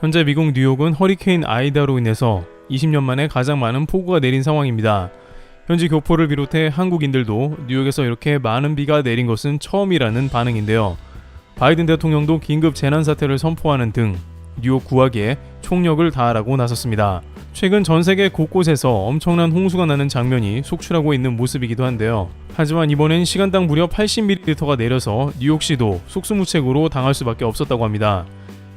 현재 미국 뉴욕은 허리케인 아이다로 인해서 20년 만에 가장 많은 폭우가 내린 상황입니다. 현지 교포를 비롯해 한국인들도 뉴욕에서 이렇게 많은 비가 내린 것은 처음이라는 반응인데요. 바이든 대통령도 긴급 재난 사태를 선포하는 등 뉴욕 구하기에 총력을 다하라고 나섰습니다. 최근 전 세계 곳곳에서 엄청난 홍수가 나는 장면이 속출하고 있는 모습이기도 한데요. 하지만 이번엔 시간당 무려 80ml가 내려서 뉴욕시도 속수무책으로 당할 수밖에 없었다고 합니다.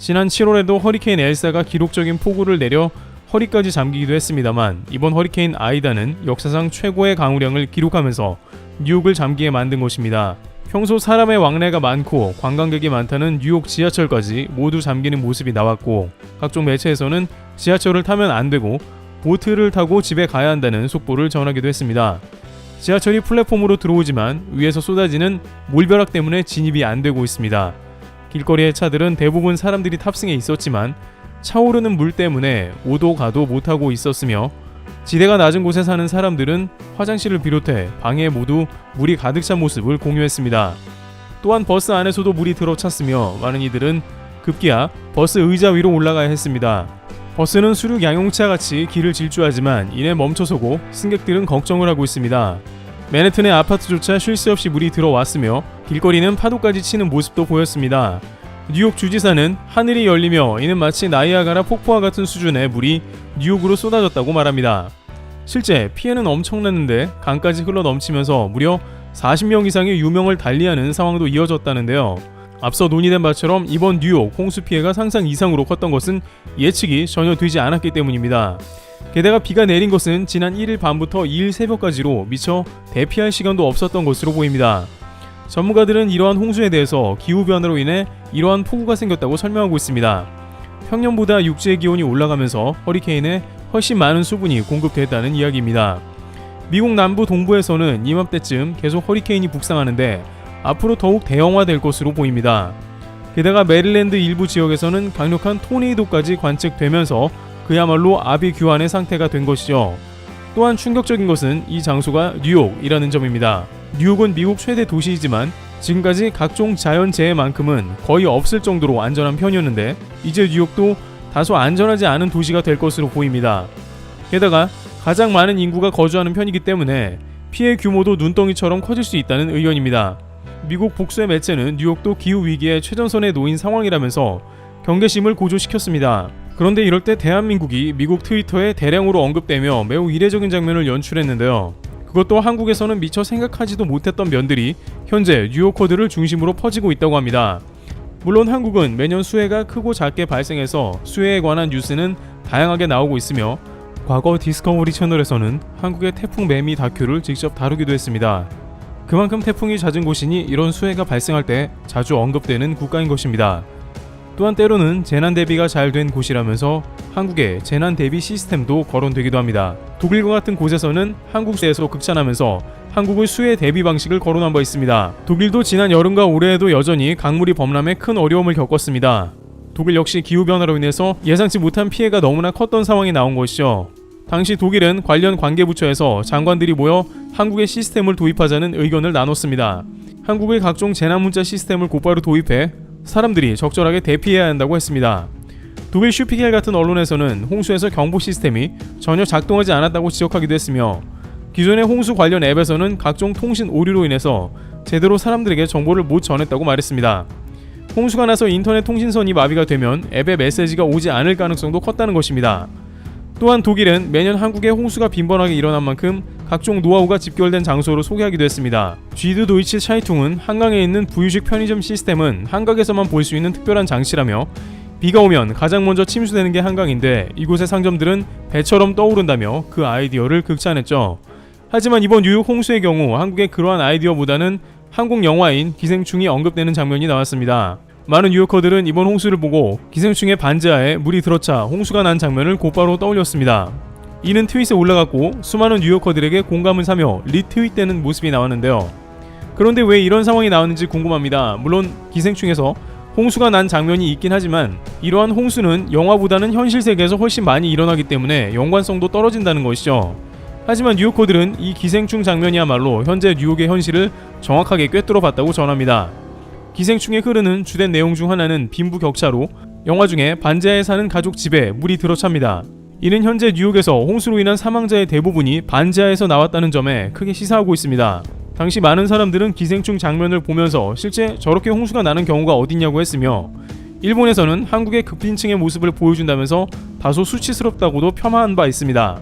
지난 7월에도 허리케인 엘사가 기록적인 폭우를 내려 허리까지 잠기기도 했습니다만 이번 허리케인 아이다는 역사상 최고의 강우량을 기록하면서 뉴욕을 잠기게 만든 것입니다. 평소 사람의 왕래가 많고 관광객이 많다는 뉴욕 지하철까지 모두 잠기는 모습이 나왔고 각종 매체에서는 지하철을 타면 안 되고 보트를 타고 집에 가야 한다는 속보를 전하기도 했습니다. 지하철이 플랫폼으로 들어오지만 위에서 쏟아지는 물벼락 때문에 진입이 안 되고 있습니다. 길거리의 차들은 대부분 사람들이 탑승해 있었지만 차오르는 물 때문에 오도 가도 못하고 있었으며 지대가 낮은 곳에 사는 사람들은 화장실을 비롯해 방에 모두 물이 가득 찬 모습을 공유했습니다. 또한 버스 안에서도 물이 들어찼으며 많은 이들은 급기야 버스 의자 위로 올라가야 했습니다. 버스는 수륙 양용차 같이 길을 질주하지만 이내 멈춰서고 승객들은 걱정을 하고 있습니다. 맨해튼의 아파트조차 쉴 새 없이 물이 들어왔으며 길거리는 파도까지 치는 모습도 보였습니다. 뉴욕 주지사는 하늘이 열리며 이는 마치 나이아가라 폭포와 같은 수준의 물이 뉴욕으로 쏟아졌다고 말합니다. 실제 피해는 엄청났는데 강까지 흘러 넘치면서 무려 40명 이상의 유명을 달리하는 상황도 이어졌다는데요. 앞서 논의된 바처럼 이번 뉴욕 홍수 피해가 상상 이상으로 컸던 것은 예측이 전혀 되지 않았기 때문입니다. 게다가 비가 내린 것은 지난 1일 밤부터 2일 새벽까지로 미처 대피할 시간도 없었던 것으로 보입니다. 전문가들은 이러한 홍수에 대해서 기후 변화로 인해 이러한 폭우가 생겼다고 설명하고 있습니다. 평년보다 육지의 기온이 올라가면서 허리케인에 훨씬 많은 수분이 공급됐다는 이야기입니다. 미국 남부 동부에서는 이맘때쯤 계속 허리케인이 북상하는데 앞으로 더욱 대형화될 것으로 보입니다. 게다가 메릴랜드 일부 지역에서는 강력한 토네이도까지 관측되면서 그야말로 아비규환의 상태가 된 것이죠. 또한 충격적인 것은 이 장소가 뉴욕이라는 점입니다. 뉴욕은 미국 최대 도시이지만 지금까지 각종 자연재해만큼은 거의 없을 정도로 안전한 편이었는데 이제 뉴욕도 다소 안전하지 않은 도시가 될 것으로 보입니다. 게다가 가장 많은 인구가 거주하는 편이기 때문에 피해 규모도 눈덩이처럼 커질 수 있다는 의견입니다. 미국 복수의 매체는 뉴욕도 기후 위기의 최전선에 놓인 상황이라면서 경계심을 고조시켰습니다. 그런데 이럴 때 대한민국이 미국 트위터에 대량으로 언급되며 매우 이례적인 장면을 연출했는데요. 그것도 한국에서는 미처 생각하지도 못했던 면들이 현재 뉴요커들을 중심으로 퍼지고 있다고 합니다. 물론 한국은 매년 수해가 크고 작게 발생해서 수해에 관한 뉴스는 다양하게 나오고 있으며 과거 디스커버리 채널에서는 한국의 태풍 매미 다큐를 직접 다루기도 했습니다. 그만큼 태풍이 잦은 곳이니 이런 수해가 발생할 때 자주 언급되는 국가인 것입니다. 또한 때로는 재난 대비가 잘 된 곳이라면서 한국의 재난 대비 시스템도 거론되기도 합니다. 독일과 같은 곳에서는 한국에서 극찬하면서 한국의 수해 대비 방식을 거론한 바 있습니다. 독일도 지난 여름과 올해에도 여전히 강물이 범람해 큰 어려움을 겪었습니다. 독일 역시 기후 변화로 인해서 예상치 못한 피해가 너무나 컸던 상황이 나온 것이죠. 당시 독일은 관련 관계부처에서 장관들이 모여 한국의 시스템을 도입하자는 의견을 나눴습니다. 한국의 각종 재난 문자 시스템을 곧바로 도입해 사람들이 적절하게 대피해야 한다고 했습니다. 독일 슈피겔 같은 언론에서는 홍수에서 경보 시스템이 전혀 작동하지 않았다고 지적하기도 했으며 기존의 홍수 관련 앱에서는 각종 통신 오류로 인해서 제대로 사람들에게 정보를 못 전했다고 말했습니다. 홍수가 나서 인터넷 통신선이 마비가 되면 앱에 메시지가 오지 않을 가능성도 컸다는 것입니다. 또한 독일은 매년 한국에 홍수가 빈번하게 일어난 만큼 각종 노하우가 집결된 장소로 소개하기도 했습니다. 쥐드 도이치 차이퉁은 한강에 있는 부유식 편의점 시스템은 한강에서만 볼 수 있는 특별한 장치라며 비가 오면 가장 먼저 침수되는 게 한강인데 이곳의 상점들은 배처럼 떠오른다며 그 아이디어를 극찬했죠. 하지만 이번 뉴욕 홍수의 경우 한국의 그러한 아이디어보다는 한국 영화인 기생충이 언급되는 장면이 나왔습니다. 많은 뉴요커들은 이번 홍수를 보고 기생충의 반지하에 물이 들어차 홍수가 난 장면을 곧바로 떠올렸습니다. 이는 트윗에 올라갔고 수많은 뉴요커들에게 공감을 사며 리트윗되는 모습이 나왔는데요. 그런데 왜 이런 상황이 나왔는지 궁금합니다. 물론 기생충에서 홍수가 난 장면이 있긴 하지만 이러한 홍수는 영화보다는 현실 세계에서 훨씬 많이 일어나기 때문에 연관성도 떨어진다는 것이죠. 하지만 뉴요커들은 이 기생충 장면이야말로 현재 뉴욕의 현실을 정확하게 꿰뚫어 봤다고 전합니다. 기생충에 흐르는 주된 내용 중 하나는 빈부 격차로 영화 중에 반지하에 사는 가족 집에 물이 들어찹니다. 이는 현재 뉴욕에서 홍수로 인한 사망자의 대부분이 반지하에서 나왔다는 점에 크게 시사하고 있습니다. 당시 많은 사람들은 기생충 장면을 보면서 실제 저렇게 홍수가 나는 경우가 어딨냐고 했으며 일본에서는 한국의 극빈층의 모습을 보여준다면서 다소 수치스럽다고도 폄하한 바 있습니다.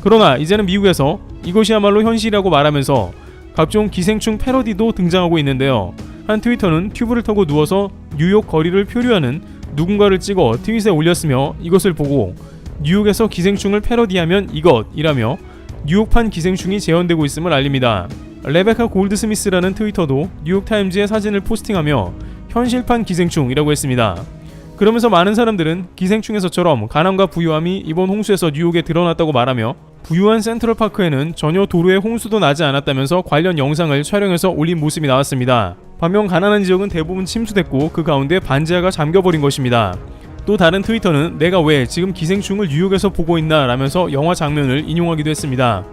그러나 이제는 미국에서 이것이야말로 현실이라고 말하면서 각종 기생충 패러디도 등장하고 있는데요. 한 트위터는 튜브를 타고 누워서 뉴욕 거리를 표류하는 누군가를 찍어 트윗에 올렸으며 이것을 보고 뉴욕에서 기생충을 패러디하면 이것이라며 뉴욕판 기생충이 재현되고 있음을 알립니다. 레베카 골드스미스라는 트위터도 뉴욕타임즈의 사진을 포스팅하며 현실판 기생충이라고 했습니다. 그러면서 많은 사람들은 기생충에서처럼 가난과 부유함이 이번 홍수에서 뉴욕에 드러났다고 말하며 부유한 센트럴파크에는 전혀 도로에 홍수도 나지 않았다면서 관련 영상을 촬영해서 올린 모습이 나왔습니다. 반면 가난한 지역은 대부분 침수됐고 그 가운데 반지하가 잠겨버린 것입니다. 또 다른 트위터는 내가 왜 지금 기생충을 뉴욕에서 보고 있나 라면서 영화 장면을 인용하기도 했습니다.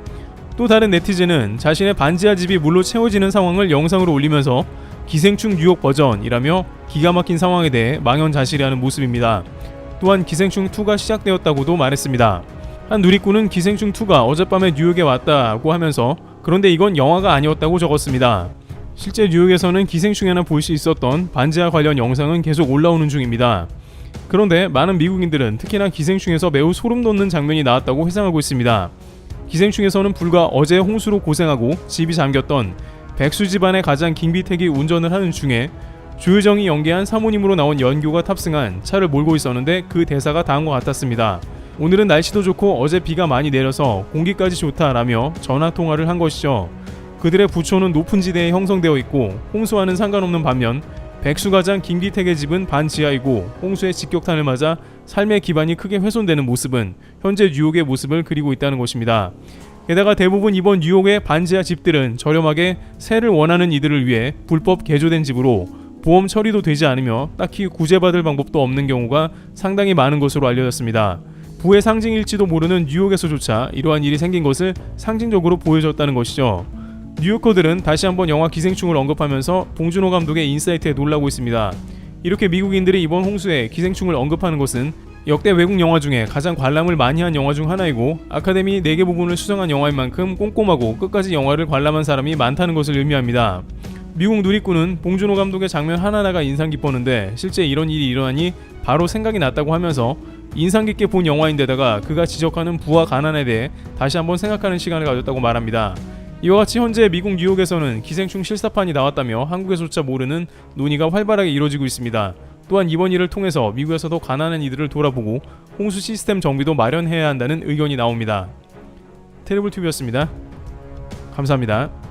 또 다른 네티즌은 자신의 반지하 집이 물로 채워지는 상황을 영상으로 올리면서 기생충 뉴욕 버전이라며 기가 막힌 상황에 대해 망연자실해하는 모습입니다. 또한 기생충 2가 시작되었다고도 말했습니다. 한 누리꾼은 기생충 2가 어젯밤에 뉴욕에 왔다고 하면서 그런데 이건 영화가 아니었다고 적었습니다. 실제 뉴욕에서는 기생충에나 볼 수 있었던 반지하 관련 영상은 계속 올라오는 중입니다. 그런데 많은 미국인들은 특히나 기생충에서 매우 소름 돋는 장면이 나왔다고 회상하고 있습니다. 기생충에서는 불과 어제 홍수로 고생하고 집이 잠겼던 백수 집안의 가장 김비택이 운전을 하는 중에 조효정이 연기한 사모님으로 나온 연교가 탑승한 차를 몰고 있었는데 그 대사가 것 같았습니다. 오늘은 날씨도 좋고 어제 비가 많이 내려서 공기까지 좋다라며 전화 통화를 한 것이죠. 그들의 부초는 높은 지대에 형성되어 있고 홍수와는 상관없는 반면 백수가장 김기택의 집은 반지하이고 홍수의 직격탄을 맞아 삶의 기반이 크게 훼손되는 모습은 현재 뉴욕의 모습을 그리고 있다는 것입니다. 게다가 대부분 이번 뉴욕의 반지하 집들은 저렴하게 세를 원하는 이들을 위해 불법 개조된 집으로 보험 처리도 되지 않으며 딱히 구제받을 방법도 없는 경우가 상당히 많은 것으로 알려졌습니다. 부의 상징일지도 모르는 뉴욕에서조차 이러한 일이 생긴 것을 상징적으로 보여줬다는 것이죠. 뉴요커들은 다시 한번 영화 기생충을 언급하면서 봉준호 감독의 인사이트에 놀라고 있습니다. 이렇게 미국인들이 이번 홍수에 기생충을 언급하는 것은 역대 외국 영화 중에 가장 관람을 많이 한 영화 중 하나이고 아카데미 4개 부분을 수상한 영화인 만큼 꼼꼼하고 끝까지 영화를 관람한 사람이 많다는 것을 의미합니다. 미국 누리꾼은 봉준호 감독의 장면 하나하나가 인상 깊었는데 실제 이런 일이 일어나니 바로 생각이 났다고 하면서 인상 깊게 본 영화인데다가 그가 지적하는 부와 가난에 대해 다시 한번 생각하는 시간을 가졌다고 말합니다. 이와 같이 현재 미국 뉴욕에서는 기생충 실사판이 나왔다며 한국에서조차 모르는 논의가 활발하게 이루어지고 있습니다. 또한 이번 일을 통해서 미국에서도 가난한 이들을 돌아보고 홍수 시스템 정비도 마련해야 한다는 의견이 나옵니다. 테레블 튜브였습니다. 감사합니다.